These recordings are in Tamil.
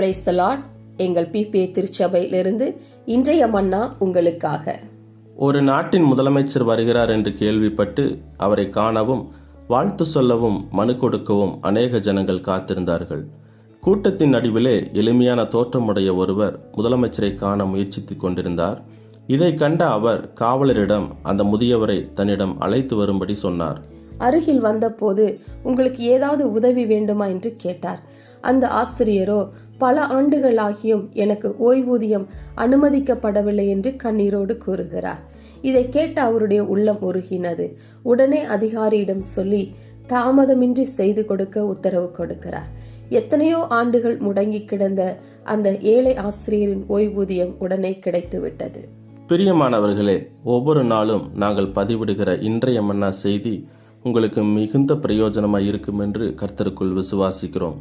பிரைஸ் த லார்ட் எங்கள் பிபிஏ திருச்சபையிலிருந்து இன்றைய மன்னா உங்களுக்காக. ஒரு நாட்டின் முதலமைச்சர் வருகிறார் என்று கேள்விப்பட்டு அவரை காணவும் வாழ்த்து சொல்லவும் மனு கொடுக்கவும் அநேக ஜனங்கள் காத்திருந்தார்கள். கூட்டத்தின் நடுவிலே எளிமையான தோற்றமுடைய ஒருவர் முதலமைச்சரை காண முயற்சித்துக் கொண்டிருந்தார். இதை கண்ட அவர் காவலரிடம் அந்த முதியவரை தன்னிடம் அழைத்து வரும்படி சொன்னார். அருகில் வந்தபோது உங்களுக்கு ஏதாவது உதவி வேண்டுமா என்று கேட்டார். அந்த ஆசிரியரோ பல ஆண்டுகளாகியும் எனக்கு ஓய்வூதியம் அனுமதிக்கப்படவில்லை என்று கண்ணீரோடு கூறுகிறார். இதை கேட்ட அவருடைய உள்ளம் உருகினது. உடனே அதிகாரியிடம் சொல்லி தாமதமின்றி செய்து கொடுக்க உத்தரவு கொடுக்கிறார். எத்தனையோ ஆண்டுகள் முடங்கி கிடந்த அந்த ஏழை ஆசிரியரின் ஓய்வூதியம் உடனே கிடைத்துவிட்டது. பிரியமானவர்களே ஒவ்வொரு நாளும் நாங்கள் பதிவிடுகிற இன்றைய மன்னா செய்தி உங்களுக்கு மிகுந்த பிரயோஜனமாக இருக்கும் என்று கர்த்தருக்குள் விசுவாசிக்கிறோம்.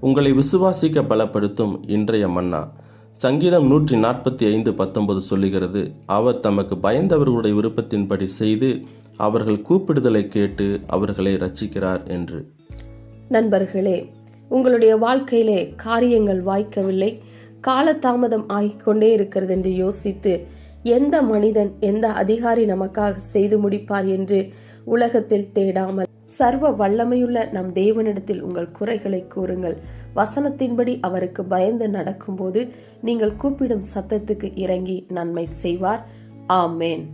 உங்களை விசுவாசிக்க பலப்படுத்தும் இன்றைய மன்னா. சங்கீதம் நூற்றி நாற்பத்தி ஐந்து பத்தொன்பது சொல்லுகிறது அவர் தமக்கு பயந்தவர்களுடைய விருப்பத்தின்படி செய்து அவர்கள் கூப்பிடுதலை கேட்டு அவர்களை ரச்சிக்கிறார் என்று. நண்பர்களே உங்களுடைய வாழ்க்கையிலே காரியங்கள் வாய்க்கவில்லை. காலதாமதம் ஆகிக்கொண்டே இருக்கிறது என்று யோசித்து எந்த மனிதன் எந்த அதிகாரி நமக்காக செய்து முடிப்பார் என்று உலகத்தில் தேடாமல் சர்வ வல்லமையுள்ள நம் தேவனிடத்தில் உங்கள் குறைகளை கூறுங்கள். வசனத்தின்படி அவருக்கு பயந்து நடக்கும்போது நீங்கள் கூப்பிடும் சத்தத்துக்கு இறங்கி நன்மை செய்வார். ஆமேன்.